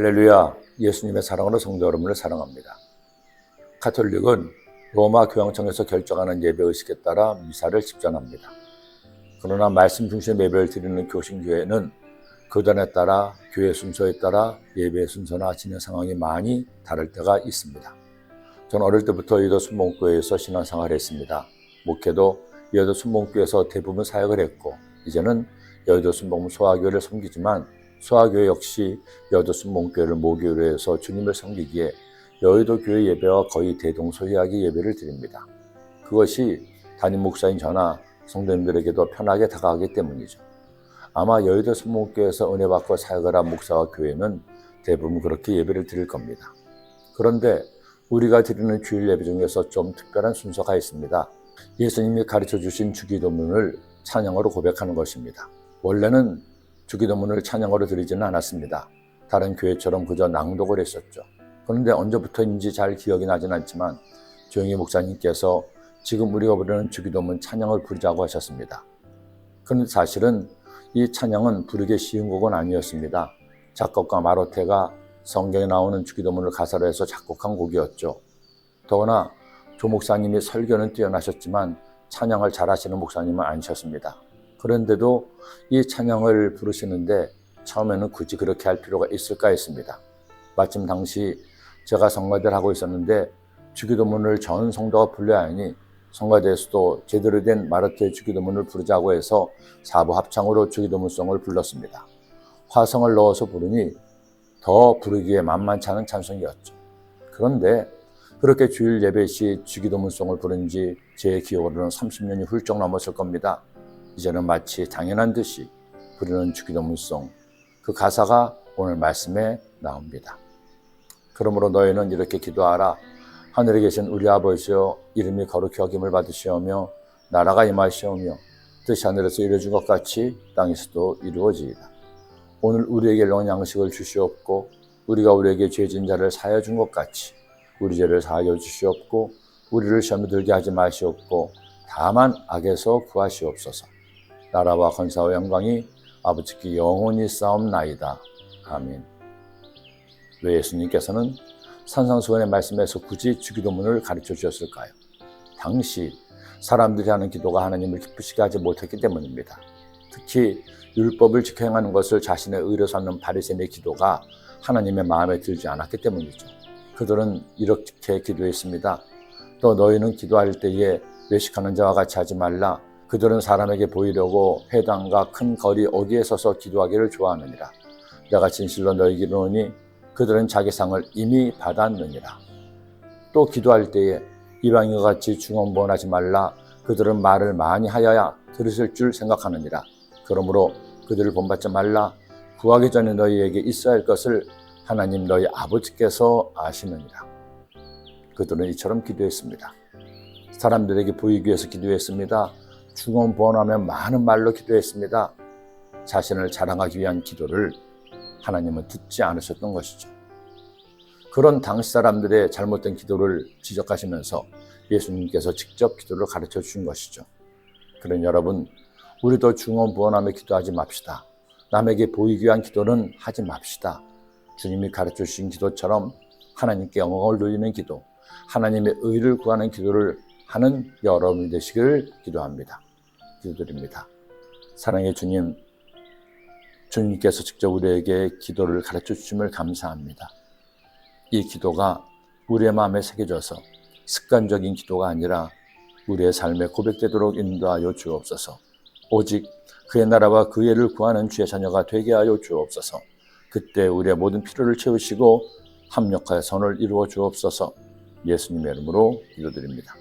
할렐루야, 예수님의 사랑으로 성도 여러분을 사랑합니다. 카톨릭은 로마 교황청에서 결정하는 예배 의식에 따라 미사를 집전합니다. 그러나 말씀 중심 예배를 드리는 교신교회는 교단에 따라 교회 순서에 따라 예배 순서나 진행 상황이 많이 다를 때가 있습니다. 저는 어릴 때부터 여의도 순복교회에서 신앙생활을 했습니다. 목회도 여의도 순복교회에서 대부분 사역을 했고 이제는 여의도 순복음 소아교회를 섬기지만 소아교회 역시 여의도 순복교회를 모교회로 해서 주님을 섬기기에 여의도 교회 예배와 거의 대동소이하게 예배를 드립니다. 그것이 담임 목사인 저나 성도님들에게도 편하게 다가가기 때문이죠. 아마 여의도 순복교회에서 은혜 받고 사역을 한 목사와 교회는 대부분 그렇게 예배를 드릴 겁니다. 그런데 우리가 드리는 주일 예배 중에서 좀 특별한 순서가 있습니다. 예수님이 가르쳐 주신 주기도문을 찬양으로 고백하는 것입니다. 원래는 주기도문을 찬양으로 드리지는 않았습니다. 다른 교회처럼 그저 낭독을 했었죠. 그런데 언제부터인지 잘 기억이 나진 않지만 조영희 목사님께서 지금 우리가 부르는 주기도문 찬양을 부르자고 하셨습니다. 그런데 사실은 이 찬양은 부르기 쉬운 곡은 아니었습니다. 작곡가 마로테가 성경에 나오는 주기도문을 가사로 해서 작곡한 곡이었죠. 더구나 조 목사님이 설교는 뛰어나셨지만 찬양을 잘하시는 목사님은 아니셨습니다. 그런데도 이 찬양을 부르시는데 처음에는 굳이 그렇게 할 필요가 있을까 했습니다. 마침 당시 제가 성가대를 하고 있었는데 주기도문을 전 성도가 불러야 하니 성가대에서도 제대로 된 마르테의 주기도문을 부르자고 해서 사부 합창으로 주기도문송을 불렀습니다. 화성을 넣어서 부르니 더 부르기에 만만치 않은 찬송이었죠. 그런데 그렇게 주일 예배 시 주기도문송을 부른 지 제 기억으로는 30년이 훌쩍 넘었을 겁니다. 이제는 마치 당연한 듯이 부르는 주기도문송 그 가사가 오늘 말씀에 나옵니다. 그러므로 너희는 이렇게 기도하라. 하늘에 계신 우리 아버지여 이름이 거룩히 여김을 받으시오며 나라가 임하시오며 뜻이 하늘에서 이루어진 것 같이 땅에서도 이루어지이다. 오늘 우리에게 일용 양식을 주시옵고 우리가 우리에게 죄진 자를 사하여 준 것 같이 우리 죄를 사하여 주시옵고 우리를 시험에 들게 하지 마시옵고 다만 악에서 구하시옵소서. 나라와 건사와 영광이 아버지께 영원히 싸움나이다. 아멘. 왜 예수님께서는 산상수훈의 말씀에서 굳이 주기도문을 가르쳐 주셨을까요? 당시 사람들이 하는 기도가 하나님을 기쁘시게 하지 못했기 때문입니다. 특히 율법을 지켜 행하는 것을 자신의 의로 삼는 바리새인의 기도가 하나님의 마음에 들지 않았기 때문이죠. 그들은 이렇게 기도했습니다. 또 너희는 기도할 때에 외식하는 자와 같이 하지 말라. 그들은 사람에게 보이려고 회당과 큰 거리 어디에 서서 기도하기를 좋아하느니라. 내가 진실로 너희에게 이르노니 그들은 자기 상을 이미 받았느니라. 또 기도할 때에 이방인과 같이 중언부언하지 말라. 그들은 말을 많이 하여야 들으실 줄 생각하느니라. 그러므로 그들을 본받지 말라. 구하기 전에 너희에게 있어야 할 것을 하나님 너희 아버지께서 아시느니라. 그들은 이처럼 기도했습니다. 사람들에게 보이기 위해서 기도했습니다. 중언부언하며 많은 말로 기도했습니다. 자신을 자랑하기 위한 기도를 하나님은 듣지 않으셨던 것이죠. 그런 당시 사람들의 잘못된 기도를 지적하시면서 예수님께서 직접 기도를 가르쳐 주신 것이죠. 그런 여러분, 우리도 중언부언하며 기도하지 맙시다. 남에게 보이기 위한 기도는 하지 맙시다. 주님이 가르쳐 주신 기도처럼 하나님께 영광을 돌리는 기도, 하나님의 의를 구하는 기도를 하는 여러분이 되시기를 기도합니다. 기도드립니다. 사랑의 주님, 주님께서 직접 우리에게 기도를 가르쳐 주심을 감사합니다. 이 기도가 우리의 마음에 새겨져서 습관적인 기도가 아니라 우리의 삶에 고백되도록 인도하여 주옵소서. 오직 그의 나라와 그 예를 구하는 주의 자녀가 되게 하여 주옵소서. 그때 우리의 모든 필요를 채우시고 합력하여 선을 이루어 주옵소서. 예수님의 이름으로 기도드립니다.